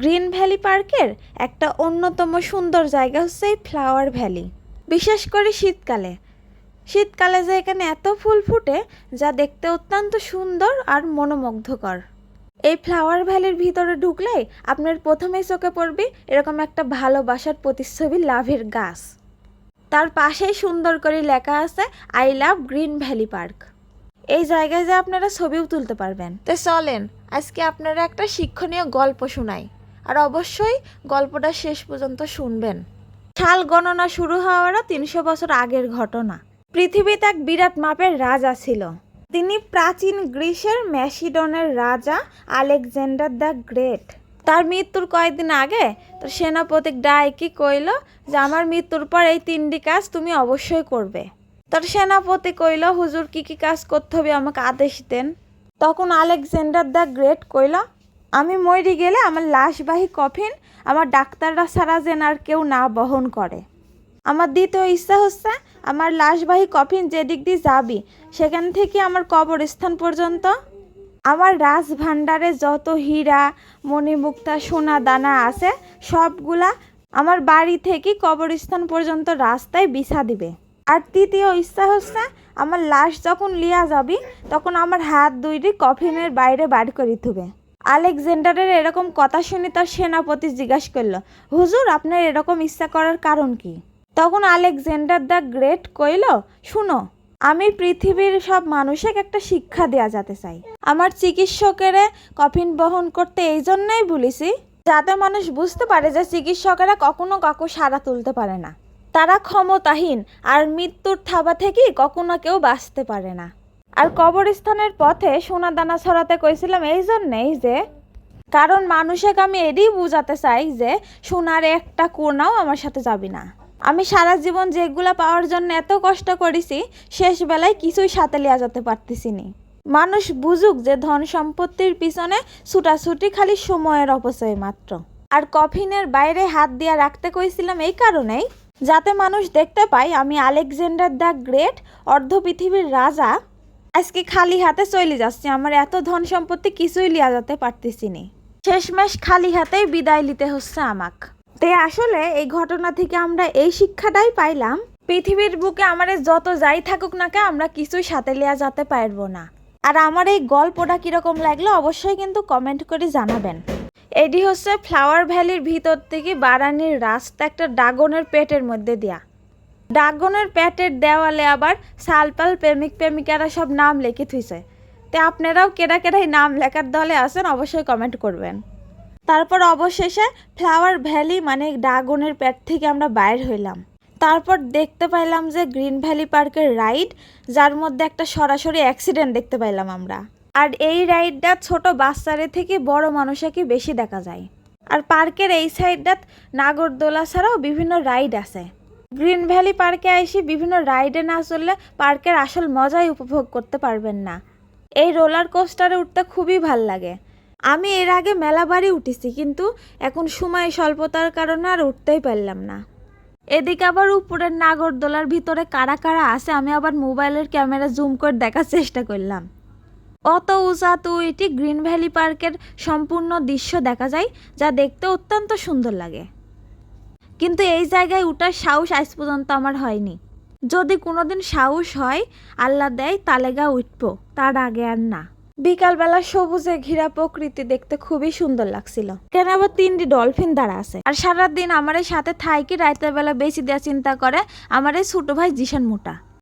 Green valley পার্কের একটা অন্যতম সুন্দর জায়গা হচ্ছে এই ফ্লাওয়ার ভ্যালি। বিশেষ করে শীতকালে। শীতকালে যে এখানে এত ফুল ফুটে, যা দেখতে অত্যন্ত সুন্দর আর মনোমুগ্ধকর। এই ফ্লাওয়ার ভ্যালির ভিতরে ঢুকলেই আপনার প্রথমেই চোখে পড়বে এরকম একটা ভালোবাসার প্রতিচ্ছবি লাভের গাছ। তার পাশেই সুন্দর করে লেখা আছে I love green valley park এই জায়গায় যে আপনারা ছবিও তুলতে পারবেন। তো চলেন, আজকে আপনারা একটা শিক্ষণীয় গল্প শোনাই। আর অবশ্যই গল্পটা শেষ পর্যন্ত শুনবেন। সাল গণনা শুরু হওয়ারও তিনশো বছর আগের ঘটনা। পৃথিবীতে এক বিরাট মাপের রাজা ছিল। তিনি প্রাচীন গ্রিসের ম্যাসিডনের রাজা আলেকজান্ডার দ্য গ্রেট। তার মৃত্যুর কয়েকদিন আগে তার সেনাপতি ডাইকি কইল যে, আমার মৃত্যুর পর এই তিনটি কাজ তুমি অবশ্যই করবে। তার সেনাপতি কইল, হুজুর, কি কি কাজ করতে হবে আমাকে আদেশ দেন? তখন আলেকজান্ডার দ্য গ্রেট কইল আমি মরি গেলে আমার লাশবাহী কফিন আমার ডাক্তাররা সারা যেন আর কেউ না বহন করে। আমার দ্বিতীয় ইচ্ছা হচ্ছে আমার লাশবাহী কফিন যেদিক দিয়ে যাবি, সেখান থেকে আমার কবরস্থান পর্যন্ত। আমার রাজভাণ্ডারে যত হীরা, মণিমুক্তা সোনা দানা আছে, সবগুলা আমার বাড়ি থেকে কবরস্থান পর্যন্ত রাস্তায় বিছা দিবে। আর তৃতীয় ইচ্ছা হচ্ছে আমার লাশ যখন লিয়া যাবি, তখন আমার হাত দুইটি কফিনের বাইরে বার করে থুবে। আলেকজান্ডারের এরকম কথা শুনে তার সেনাপতি জিজ্ঞাসা করল, হুজুর, আপনার এরকম ইচ্ছা করার কারণ কি? তখন আলেকজান্ডার দ্য গ্রেট কইল, শুনো, আমি পৃথিবীর সব মানুষকে একটা শিক্ষা দেয়া যেতে চাই। আমার চিকিৎসকেরা কফিন বহন করতে এই জন্যই বলেছি, যাতে মানুষ বুঝতে পারে যে চিকিৎসকেরা কখনো কাকু সারা তুলতে পারে না। তারা ক্ষমতাহীন, আর মৃত্যুর থাবা থেকেই কখনো কেউ বাঁচতে পারে না। আর কবরস্থানের পথে সোনা দানা ছড়াতে কইছিলাম, এই জন্যেই যে, কারণ মানুষকে আমি এটাই বোঝাতে চাই যে, সোনার একটা কোনাও আমার সাথে যাবি না। আমি সারা জীবন যেগুলা পাওয়ার জন্য এত কষ্ট করেছি, শেষ বেলায় কিছুই সাথে লিয়া যেতে পারতেছি নি। মানুষ বুঝুক যে ধন সম্পত্তির পিছনে ছুটাছুটি খালি সময়ের অপচয় মাত্র। আর কফিনের বাইরে হাত দিয়া রাখতে কইছিলাম এই কারণেই, যাতে মানুষ দেখতে পায় আমি আলেকজান্ডার দ্য গ্রেট, অর্ধ পৃথিবীর রাজা আজকে খালি হাতে চলে যাচ্ছি। আমার এত ধন সম্পত্তি কিছুই লিয়া যেতে পারতেছি নি শেষমেশ খালি হাতেই বিদায় নিতে হচ্ছে আমাক। তে আসলে এই ঘটনা থেকে আমরা এই শিক্ষাটাই পাইলাম। পৃথিবীর বুকে আমারে যত যাই থাকুক না কে আমরা কিছুই সাথে লিয়া যেতে পারব না। আর আমার এই গল্পটা কীরকম লাগল অবশ্যই কিন্তু কমেন্ট করে জানাবেন। এটি হচ্ছে ফ্লাওয়ার ভ্যালির ভিতর থেকে বারানির রাস্তা একটা ড্রাগনের পেটের মধ্যে দেয়া। ড্রাগনের প্যাটের দেওয়ালে আবার সালপাল প্রেমিক প্রেমিকারা সব নাম লিখে থুইছে। তে আপনারাও কেডা কেডাই নাম লেখার দলে আছেন অবশ্যই কমেন্ট করবেন। তারপর অবশেষে ফ্লাওয়ার ভ্যালি মানে ড্রাগনের পেট থেকে আমরা বাইর হইলাম। তারপর দেখতে পাইলাম যে গ্রিন ভ্যালি পার্কের রাইড, যার মধ্যে একটা সরাসরি অ্যাক্সিডেন্ট দেখতে পাইলাম আমরা। আর এই রাইডটা ছোট বাচ্চারে থেকে বড় মানুষকে বেশি দেখা যায়। আর পার্কের এই সাইডটাত নাগরদোলা ছাড়াও বিভিন্ন রাইড আছে। গ্রিন ভ্যালি পার্কে এসে বিভিন্ন রাইডে না চললে পার্কের আসল মজাই উপভোগ করতে পারবেন না। এই রোলার কোস্টারে উঠতে খুবই ভালো লাগে। আমি এর আগে মেলাবারই উঠেছি, কিন্তু এখন সময় স্বল্পতার কারণে আর উঠতেই পারলাম না। এদিকে আবার উপরের নাগরদোলার ভিতরে কারা কারা আছে, আমি আবার মোবাইলের ক্যামেরা জুম করে দেখার চেষ্টা করলাম। অত উঁচা তো এটি গ্রিন ভ্যালি পার্কের সম্পূর্ণ দৃশ্য দেখা যায়, যা দেখতে অত্যন্ত সুন্দর লাগে। কিন্তু এই জায়গায় উঠার সাহস আজ পর্যন্ত আমার হয়নি। যদি কোনোদিন সাহস হয়, আল্লাহ দেয়, তালে গা উঠব, তার আগে আর না। বিকালবেলা সবুজে ঘিরা প্রকৃতি দেখতে খুবই সুন্দর লাগছিল। কেন আবার তিনটি ডলফিন দাঁড়া আছে? আর সারাদিন আমার সাথে থাইকি রাতের বেলা বেশি দেওয়া চিন্তা করে আমার ছোট ভাই জিশান মোটা।